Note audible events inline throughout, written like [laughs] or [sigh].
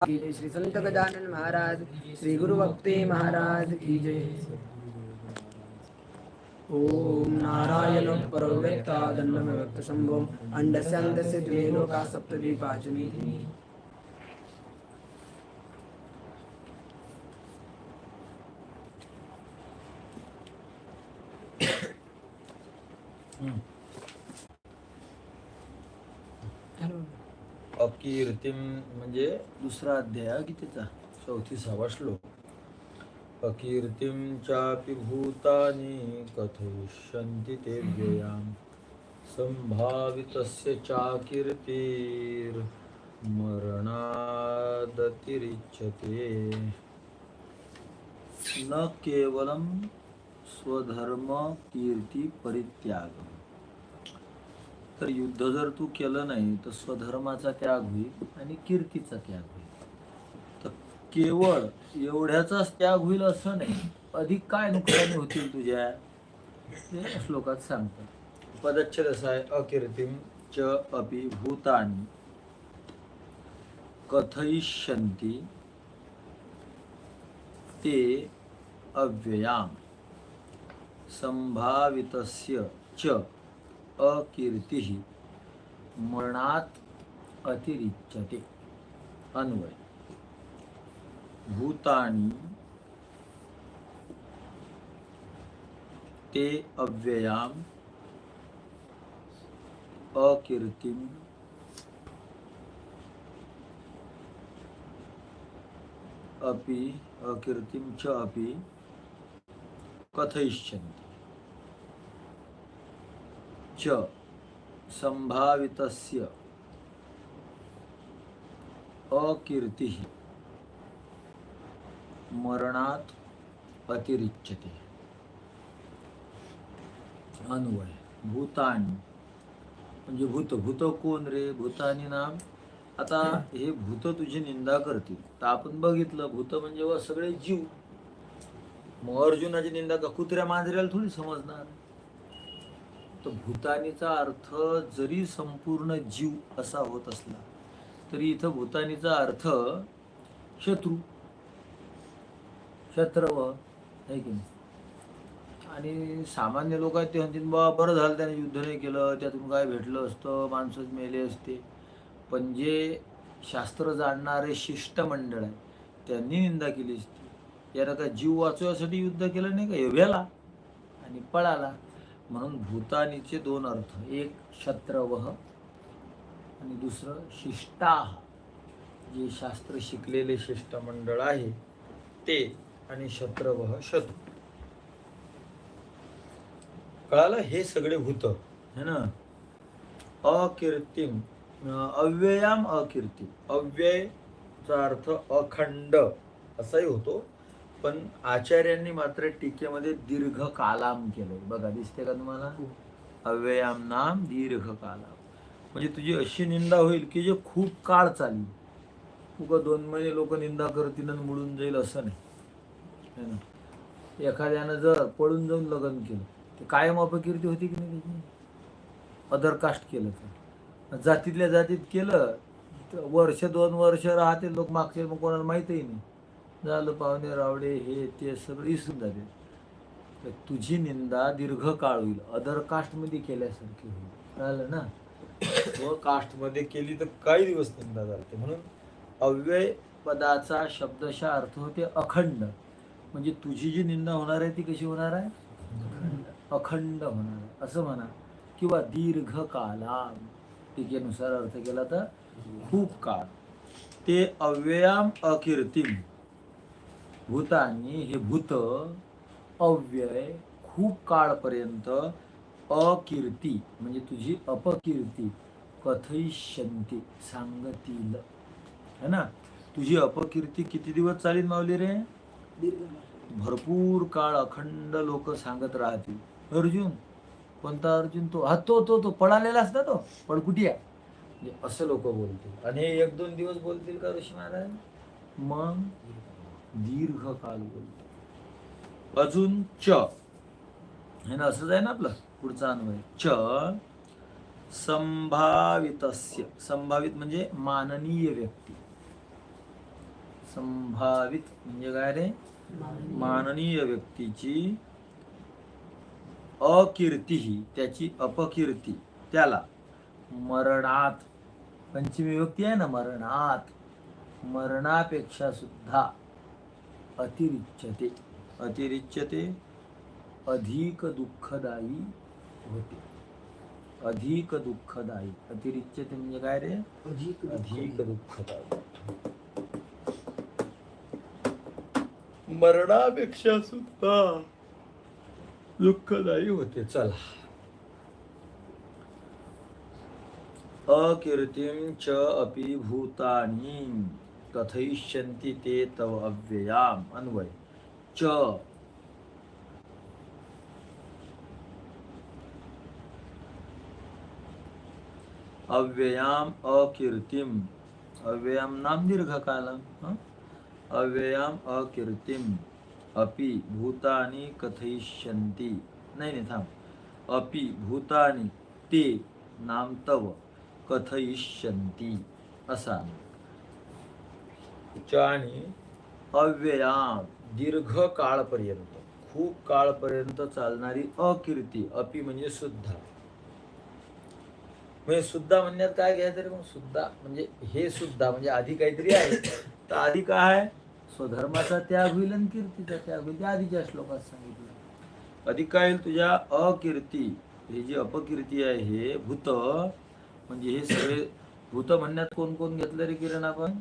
श्री संत गजानन महाराज श्री गुरु भक्ते महाराज की जय. ओम नारायण परव्यक्ता दंडम व्यक्त शंभो अंडस्य अंडस्य द्वे लोका सप्तद्वीपाचमी अकीर्तिम म्हणजे दुसरा अध्याय गीतेचा चौथी सहावा श्लोक. अकीर्तिम चापि भूतानि कथयिष्यन्ति ते व्ययां संभावितस्य चाकीर्तिर् मरणादतिरिच्यते। न केवलं स्वधर्म कीर्ती परित्यागम तर युद्ध जर तू केलं नाही तर स्वधर्माचा त्याग होईल आणि कीर्तीचा त्याग होईल. तर केवळ एवढ्याचाच त्याग होईल असं नाही अधिक काय नुकसानी होतील तुझ्या? ते श्लोकात सांगतात. पदच्छेद असा आहे अकीर्तीम च अपि भूतानी कथयिष्यन्ति ते अव्ययाम संभावितस्य च अकीर्ती मरणात अतिरिच्यते. अन्वय. भूतानी ते अव्ययाम अकीर्तिम अपि अकीर्तिम च अपि कथयिष्यन्ति। च संभावितस्य। अकीर्तिः। मरणात अतिरिच्यते। अन्वय। भूतानी। म्हणजे भूत भूत कोण रे? भूतानी नाम? आता हे भूत तुझी निंदा करतील. तर आपण बघितलं भूत म्हणजे व सगळे जीव. मग अर्जुनाची निंदा का कुत्र्या मांजऱ्याला थोडी समजणार? तर भूतानीचा अर्थ जरी संपूर्ण जीव असा होत असला तरी इथं भूतानीचा अर्थ शत्रू. शत्रव आहे की नाही? आणि सामान्य लोक आहेत ते म्हणतील बा बरं झालं त्याने युद्ध नाही केलं त्यातून काय भेटलं असतं माणसंच मेले असते. पण जे शास्त्र जाणणारे शिष्टमंडळ आहे त्यांनी निंदा केली असती. याला का जीव वाचवण्यासाठी युद्ध केलं नाही का? एव्याला आणि पळाला. म्हणून भूतानीचे दोन अर्थ एक शत्रवह आणि दुसरं शिष्टाह जे शास्त्र शिकलेले शिष्टमंडळ आहे ते आणि शत्रवह शत्रू. कळालं? हे सगळे भूत. है ना? अकीर्तिम अव्ययाम अकीर्ती अव्ययचा अर्थ अखंड असाही होतो. पण आचार्यांनी मात्र टीकेमध्ये दीर्घ कालाम केलंय. बघा दिसते का तुम्हाला? अव्ययाम नाम दीर्घ कालाम म्हणजे तुझी अशी निंदा होईल की जे खूप काळ चालेल. उगा दोन महिने लोक निंदा करतील आणि मुडून जाईल असं नाही. है ना? एखाद्यानं जर पळून जाऊन लग्न केलं ते कायम अपकीर्ती होती की नाही त्याची? अदर कास्ट केलं तर. जातीतल्या जातीत केलं वर्ष दोन वर्ष राहते लोक मागचे मग कोणाला माहीतही नाही. झालं पाहुणे रावडे हे ते सगळं विसरून झाले. तर तुझी निंदा दीर्घकाळ होईल. अदर कास्टमध्ये केल्यासारखी होईल. झालं ना? व कास्टमध्ये केली तर काही दिवस निंदा चालते म्हणून अव्यय पदाचा शब्दशा अर्थ होते अखंड. म्हणजे तुझी जी निंदा होणार आहे ती कशी होणार आहे? अखंड होणार आहे. असं म्हणा. किंवा दीर्घ काला टीकेनुसार अर्थ केला तर खूप काळ. ते अव्ययाम अकीर्तिम. भूतानी हे भूत अव्यय खूप काळपर्यंत अकीर्ती म्हणजे तुझी अपकीर्ती कथयिष्यंती सांगतील. है ना? तुझी अपकीर्ती किती दिवस चालील मावली रे? भरपूर काळ अखंड लोक सांगत राहतील. अर्जुन कोणता अर्जुन तो? हा तो तो तो पळालेला असता तो. पळकुटिया म्हणजे असं लोक बोलतील. आणि एक दोन दिवस बोलतील का ऋषी महाराज? मग? दीर्घ काल बोलतील अजून च. हे ना असंच आहे ना आपलं पुढचा अन्वय. च संभावितस्य. संभावित म्हणजे माननीय व्यक्ती. संभावित म्हणजे काय रे? माननीय. व्यक्तीची अकीर्ती ही त्याची अपकीर्ती. त्याला मरणात पंचमी व्यक्ती आहे ना मरणात. मरणापेक्षा सुद्धा अतिरिच्यते। अतिरिच्यते। अधिक दुःखदायी होते। अधिक दुःखदायी अतिरिच्यते म्हणजे काय रे? अधिक अधिक दुःखदायी मरणापेक्षा सुद्धा दुःखदायी होते. चला. अकीर्तिं च अपि भूतानि। कथयिष्यन्ति ते तव अव्ययाम। अन्वय। च। अव्ययाम अकीर्तिम। अव्ययाम नाम दीर्घकालम, हं? अव्ययाम अकीर्तिम। अपि भूतानि कथयिष्यन्ति। नाही नाही थांब अपि भूतानि ते नाम तव कथयिष्यन्ति। असा च आणि अव्ययाम दीर्घ काळपर्यंत खूप काळपर्यंत चालणारी अकीर्ती अपि म्हणजे सुद्धा म्हणजे सुद्धा म्हणण्यात काय घ्यायचं रे मग? सुद्धा म्हणजे हे सुद्धा म्हणजे आधी काहीतरी आहे. तर आधी काय आहे? स्वधर्माचा त्याग होईल आणि कीर्तीचा त्याग होईल. ते आधीच्या श्लोकात सांगितलं. अधिक काय होईल तुझ्या? अकीर्ती. हे जी अपकीर्ती आहे हे भूत म्हणजे हे सगळे भूत म्हणण्यात कोण कोण घेतलं रे किरण आपण?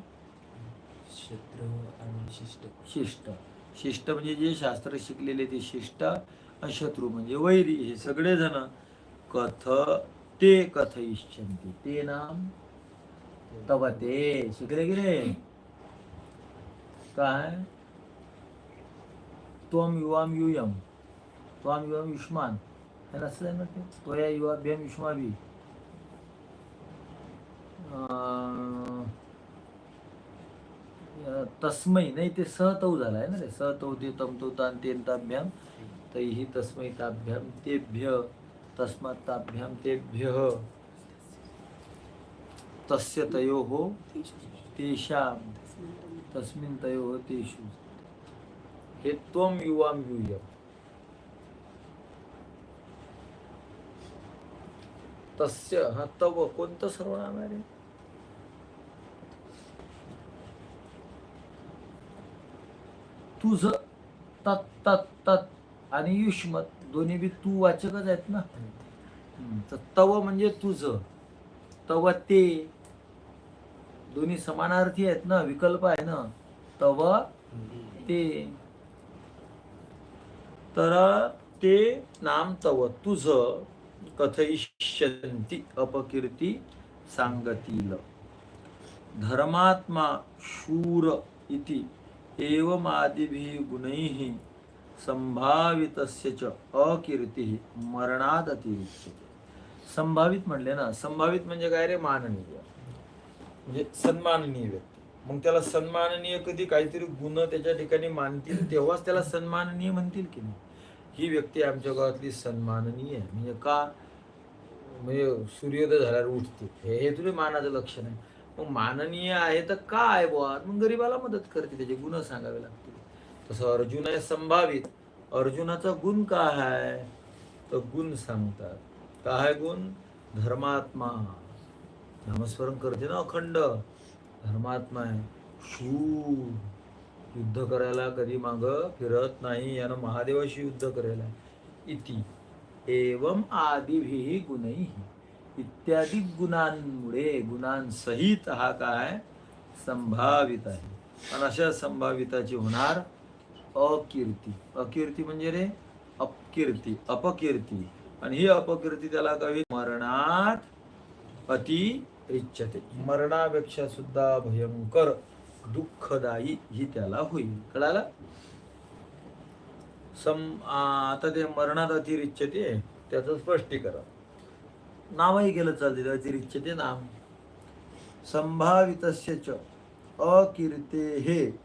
शत्रू आणि शिष्ट. शिष्ट. शिष्ट म्हणजे जे शास्त्र शिकलेले ते शिष्ट आणि शत्रू म्हणजे वैरी. हे सगळेजण कथ ते कथ कथयिष्यन्ति. ते नाम तव ते. शिकले गेले काय? त्वम युवाम युयम त्वाम युवाम युष्मान. हे नसलं आहे ना ते? त्वया युवाभ्याम युष्माभि. अं, तस्मै नाही ते सहतौ झालं आहे ना रे सहतौ ते तमतो तान तेन ताभ्याम तैही तस्मै ताभ्याम तेभ्य तस्मात् ताभ्याम तेभ्य। तस्य तयोः तेषां तस्मिन् तयोः तेषु। हे त्वम युवाम युयम। तस्य हा तव कोणतं सर्वनाम आहे रे? तुझ तत् तत् तत् आणि युष्मत. दोन्ही बी तू वाचकच आहेत ना. तर तव म्हणजे तुझ तव ते. दोन्ही समानार्थी आहेत ना विकल्प आहे ना. तव ते. तर ते नाम तव. तुझ कथयिष्यन्ति अपकीर्ती सांगतील. धर्मात्मा शूर इति एवमादिभिः गुणैः संभावितस्य च अकीर्ती मरणात अतिरिच्यते संभावित म्हणले ना संभावित म्हणजे काय रे? माननीय. म्हणजे सन्माननीय व्यक्ती. मग त्याला सन्माननीय कधी काहीतरी गुण त्याच्या ठिकाणी मानतील तेव्हाच त्याला सन्माननीय म्हणतील की नाही? ही व्यक्ती आमच्या गावातली सन्माननीय म्हणजे का? म्हणजे सूर्योदय झाल्यावर उठते. हे हे तुझे मानाचं लक्षण आहे. मग माननीय आहे तर का आहे बुवा? मग गरीबाला मदत करते त्याचे गुण सांगावे लागतील. तसं अर्जुन आहे संभावित. अर्जुनाचा गुण काय आहे? तर गुण सांगतात. काय गुण? धर्मात्मा. नामस्मरण करते ना अखंड. धर्मात्मा आहे. शूर युद्ध करायला कधी माग फिरत नाही यानं महादेवाशी युद्ध करायला. इति. एवम आदिभी गुणही इत्यादी गुणांमुळे गुणांसहित हा काय? संभावित आहे. आणि अशा संभाविताची होणार अकीर्ती. अकीर्ती म्हणजे रे अपकीर्ती अपकीर्ती. आणि ही अपकीर्ती त्याला कवी मरणात अति इच्छते. मरणापेक्षा सुद्धा भयंकर दुःखदायी ही त्याला होईल. कळालं? सम आता ते मरणात अतिरिच्छते त्याचं स्पष्टीकरण. नावही केलं चालते अतिरिच्यते नाम संभावितस्य च अकीर्ते हे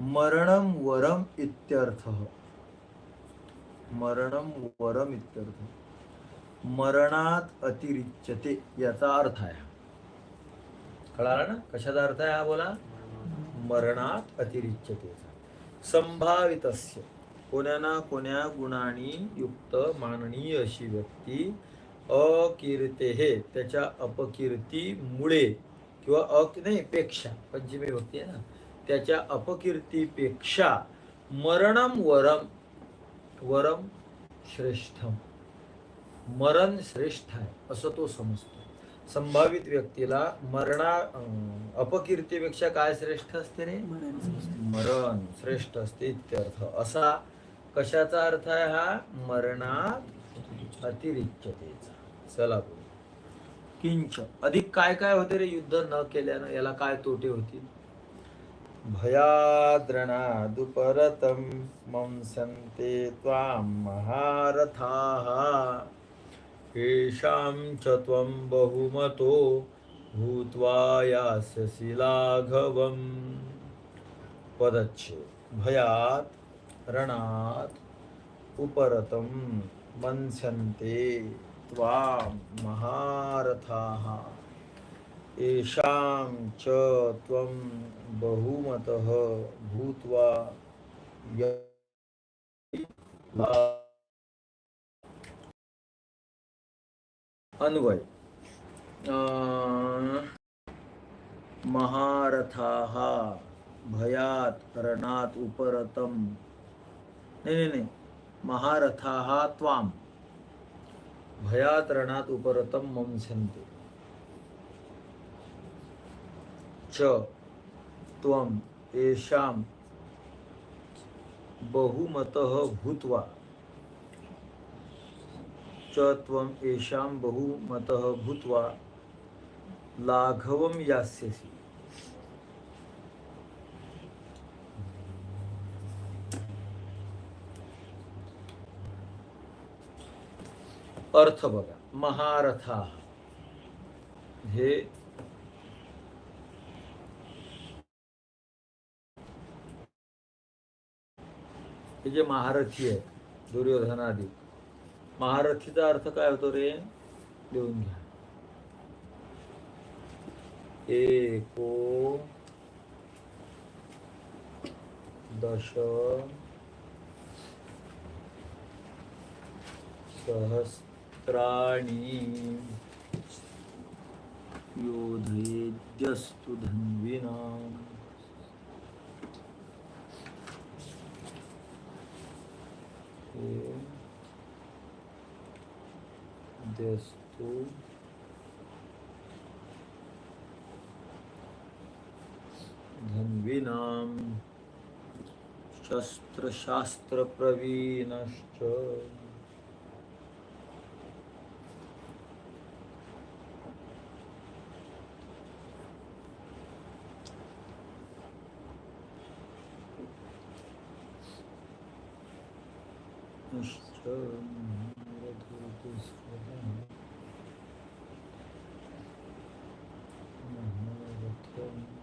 मरणम वरम इत्यर्थ. मरणम वरम इत्यर्थ. मरणात अतिरिच्यते याचा अर्थ आहे. कळाला ना? कशाचा अर्थ आहे हा बोला? मरणात अतिरिच्यते संभावितस्य. कोण्या ना कोण्या गुणांनी युक्त माननीय अशी व्यक्ती अकीर्ते हे त्याच्या अपकीर्तीमुळे किंवा अ नाही पेक्षा पंचमी व्यक्ती आहे ना त्याच्या अपकीर्तीपेक्षा मरणम वरम वरम श्रेष्ठम मरण श्रेष्ठ आहे असं तो समजतो. संभावित व्यक्तीला मरणा अपकीर्तीपेक्षा काय श्रेष्ठ असते रे? मरण श्रेष्ठ असते इत्यर्थ. असा कशाचा अर्थ आहे हा? मरणात अतिरिक्ततेचा. चला किंच. अधिक काय काय होते रे युद्ध न केल्यानं? याला काय तोटे होतील? भयाद्रणादुपरतं मंसन्ते त्वां महारथाः. येषां च त्वं बहुमतो भूत्वा यास्यसि लाघवम्. पदच्छे भयात् रणात् उपरतं मन्स्यन्ते त्वां महारथाः। येषां च त्वं बहुमतः भूत्वा य- अन्वय। महारथाः भयात् रणात् उपरतं नाही नाही नाही. महारथाः त्वाम. भयात रणात उपरतम मंसन्ते च त्वम येषां बहुमतः भूत्वा। च त्वम येषां बहुमतः भूत्वा। लाघवं यास्यसि। अर्थ बघा. महारथा. हे हे जे महारथी आहे दुर्योधनादी महारथीचा अर्थ काय होतो रे? लिहून घ्या. एको दश सहस्राणि योधयेद्यस्तु धन्विना। द्यस्तु धन्विनां। शस्त्रशास्त्रप्रवीणश्च। Mm-hmm.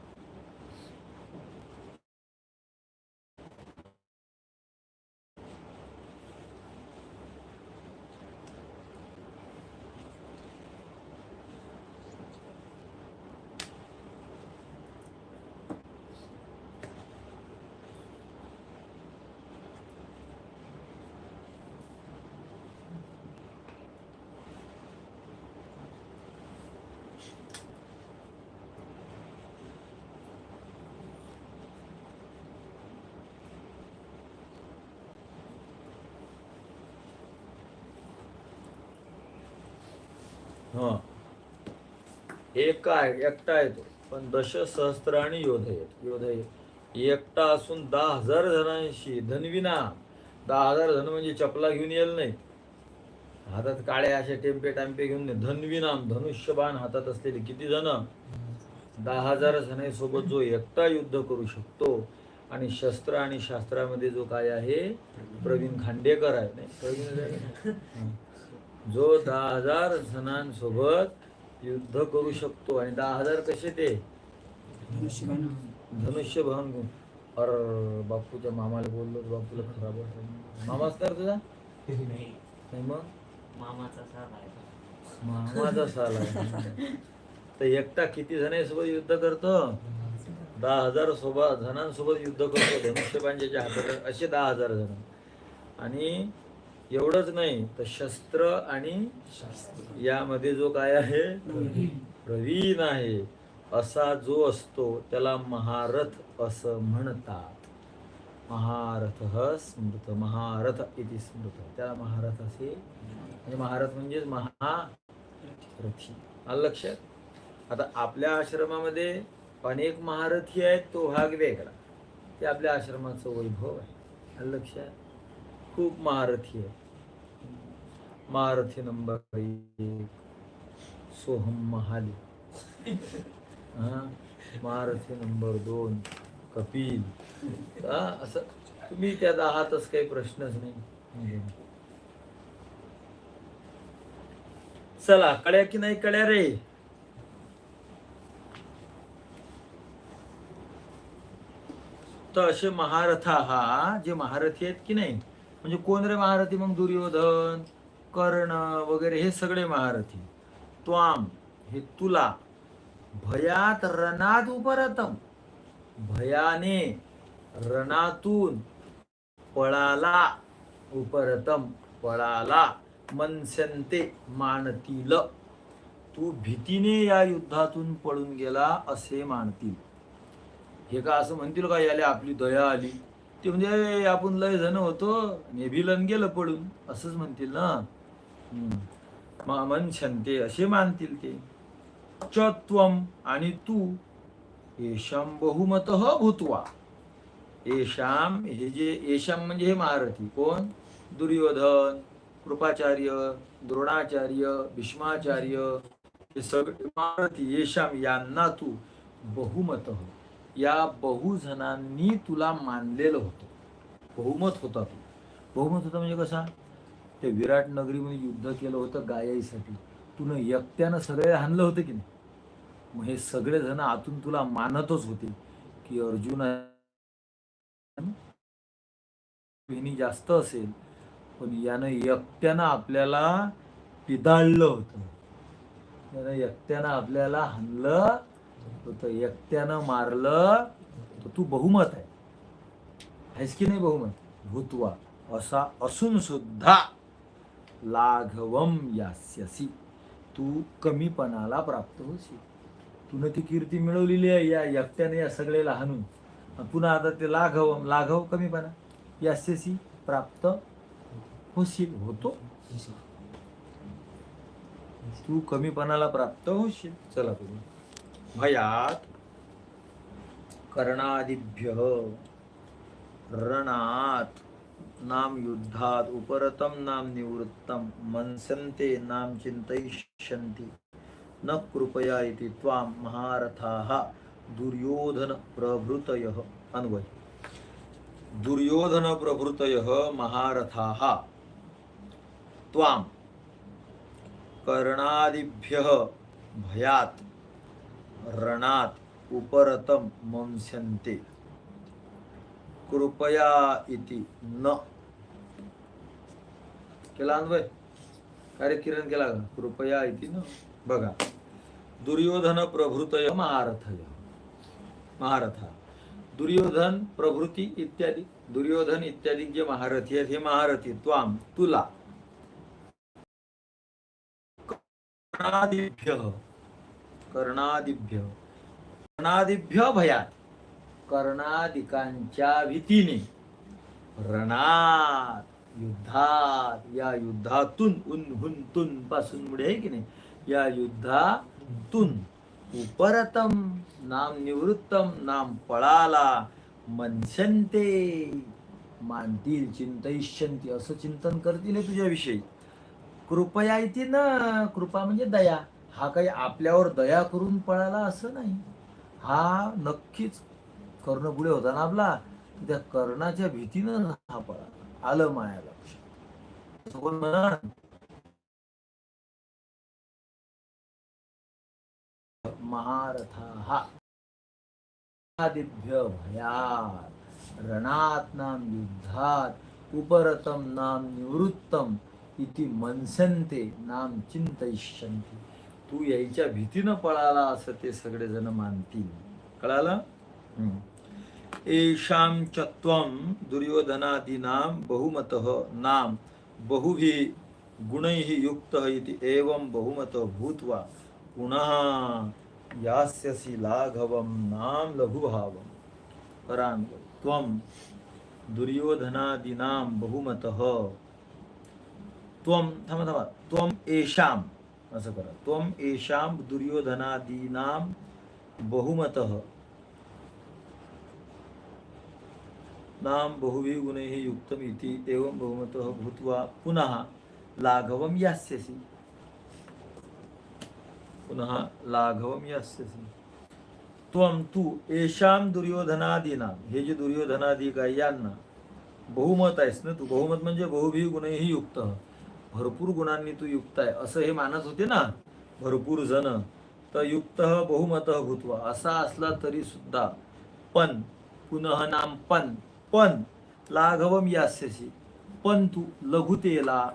हा. एक एकटा येतो. पण दश सहस्त्राणी योध येत योध येत एकटा असून दहा हजार जणांशी धनविना. दहा हजार धन म्हणजे चपला घेऊन येईल नाही. हातात काळे असे टेम्पे टाम्पे घेऊन नाही धनविनाम धनुष्यबाण हातात असलेले किती जण? दहा हजार जणांसोबत जो एकटा युद्ध करू शकतो आणि शस्त्र आणि शास्त्रामध्ये जो काय आहे प्रवीण खांडेकर आहे. नाही प्रवीण? [laughs] जो दहा हजार जणांसोबत युद्ध करू शकतो आणि दहा हजार कसे ते? धनुष्य भंग अर बापूच्या मामाला बोललो बापूला खराब वाटलं. मामाच कर तुझा? नाही. मग? मामाचा साथ आहे. मामाचा साल आहे. तर एकटा किती जणांसोबत युद्ध करतो? दहा हजार सोबत जणांसोबत युद्ध करतो. धनुष्यबांजाच्या हातात असे दहा हजार जण. आणि एवढंच नाही तर शस्त्र आणि यामध्ये जो काय आहे प्रवीण आहे. असा जो असतो त्याला महारथ असं म्हणतात. महारथ स्मृत महारथ इति स्मृत. त्याला महारथ असे म्हणजे महारथ म्हणजेच महारथी. आलं लक्षात? आता आपल्या आश्रमामध्ये अनेक महारथी आहेत तो भाग वेगळा. ते आपल्या आश्रमाचं वैभव आहे. आलं लक्षात? खूप महारथी आहे महारथी नंबर एक. सोहम महाली. हा? महारथी नंबर दोन. कपिल. हा? असं तुम्ही त्यात आहातच काही प्रश्नच नाही. चला कळ्या की नाही कळ्या रे? तर असे महारथा हा जे महारथी आहेत की नाही? म्हणजे कोण रे महारथी? मग दुर्योधन कर्ण वगैरे हे सगळे महारथी. त्वाम हे तुला. भयात रणात उपरतम. भयाने रणातून पळाला उपरतम. पळाला. मनसंते मानतील. तू भीतीने या युद्धातून पळून गेला असे मानतील. हे का असं म्हणतील का? याला आपली दया आली. ते म्हणजे आपण लय जण होतो नेभिलन गेलं पडून असंच म्हणतील ना. हम्म. म- असे मानतील ते. च आणि तू येशाम बहुमत भूतवा. येशाम हे जे येशाम म्हणजे हे महारथी. कोण? दुर्योधन कृपाचार्य द्रोणाचार्य भीष्माचार्य. हे सगळे महारथी येशाम यांना तू बहुमत या बहुजनांनी तुला मानलेलं होतं. बहुमत होता तू. बहुमत होता म्हणजे कसा? ते विराट नगरीमध्ये युद्ध केलं होतं गायाईसाठी. तुनं एकट्यानं सगळे हाणलं होतं की नाही? मग हे सगळे जण आतून तुला मानतच होते की अर्जुन बहिणी जास्त असेल पण यानं एकट्यानं आपल्याला पिदाळलं होतं. यानं एकट्यानं आपल्याला हाणलं एकट्यानं मारलं तर तू बहुमत आहे. आहेस की नाही बहुमत? भूतवा असा असून सुद्धा लाघवम यास्यसी. तू कमीपणाला प्राप्त होशील. तुनं ती कीर्ती मिळवलेली आहे या एकट्याने या सगळे हाणून पुन्हा आता ते लाघवम लाघव कमीपणा यास्यसी प्राप्त होशील होतो. तू कमीपणाला प्राप्त होशील. चला तुम्ही भयात कर्णादिभ्य रणात। नाम युद्धात उपरतम नाम निवृत्तम मनसंते नाम चिंतयिष्यन्ति न कृपया इति त्वां महारथाः दुर्योधन प्रभृतयः अन्वय। दुर्योधन प्रभृतयः महारथाः त्वां। कर्णादिभ्यः भयात्। रणात उपरतम मंस्यन्ते कृपया इति न। केला अन्वय कार्य किरण केला कृपया इति न। बघा दुर्योधन प्रभृतय महारथय महारथा दुर्योधन प्रभृती इत्यादी दुर्योधन इत्यादी जे महारथी आहेत हे महारथी त्वाम तुला। कर्णादिभ्य. कर्णादिभ्य भयात. कर्णादिकांच्या भीतीने. रणात युद्धात या युद्धातून उन्हुंतून पासून पुढे आहे की नाही? या युद्धातून उपरतम नाम निवृत्तम नाम पळाला मनसंते मानतील चिंतयिष्यंती असं चिंतन करतील तुझ्याविषयी. कृपया इथे ना कृपा म्हणजे दया. हा काही आपल्यावर दया करून पळाला असं नाही. हा नक्कीच कर्ण पुढे होता ना आपला त्या कर्णाच्या भीतीनं हा पळाला आलं माया लक्ष महारथा हा. आदिभ्य भयात रणात नाम युद्धात उपरतम नाम निवृत्तम इति मनसंते नाम चिंतयिष्यन्ति तू यायच्या भीतीनं पळाला असं ते सगळेजण मानतील. कळालं? येषां च त्वं दुर्योधनादीनां बहुमतः नाम बहुभि गुणैः युक्तः इति एवं बहुमतः भूत्वा पुनः यास्यसि लाघवं नाम लघुभावं। परां त्वं दुर्योधनादीनां बहुमतः। त्वं थांबा थांबा। त्वं एषां असं करा. त्वं येशाम दुर्योधनादीनां बहुमतः. नाम बहुभिः गुणैः युक्तम इति एवं बहुमतः भूत्वा पुनः लाघवं यास्यसि। पुनः लाघवं यास्यसि। त्वं तू येशाम दुर्योधनादीनां हे जे दुर्योधनादी काय यांना बहुमत आहेस ना तू? बहुमत म्हणजे बहुभिः गुणैः युक्त. भरपूर गुणांनी तू युक्त आहे. असं हे मानत होते ना भरपूर जण. तर युक्त बहुमत भूत्व. असा असला तरी सुद्धा. पण पुनः नाम पण. पण लाघवम यास्यसी. पण तू लघुतेला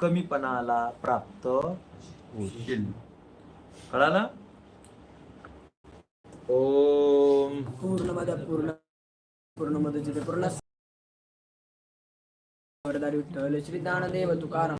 कमीपणाला प्राप्त होशील. कळाला? ओम. पूर्ण पूर्ण पूर्णमद जिथे पूर्ण श्री दानदेव तुकाराम